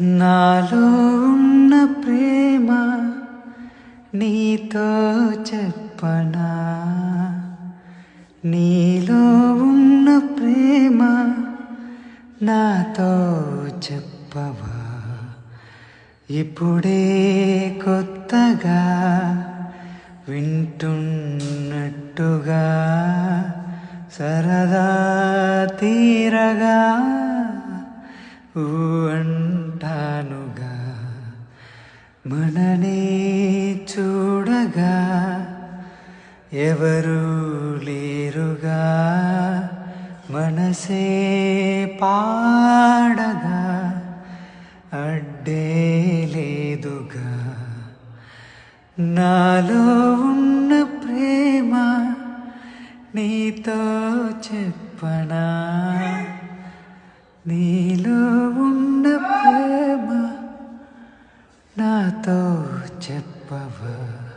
నాలో ఉన్న ప్రేమ నీతో చెప్పనా? నీలో ఉన్న ప్రేమ నాతో చెప్పవా? ఇప్పుడే కొత్తగా వింటున్నట్టుగా సరదా తీరగా ఊ అంటానుగా మననే చూడగా ఎవరు లేరుగా మనసే పాడగా అడ్డే లేదుగా నాలో ఉన్న ప్రేమ నీతో చెప్పనా నీలో तो चेप्पवा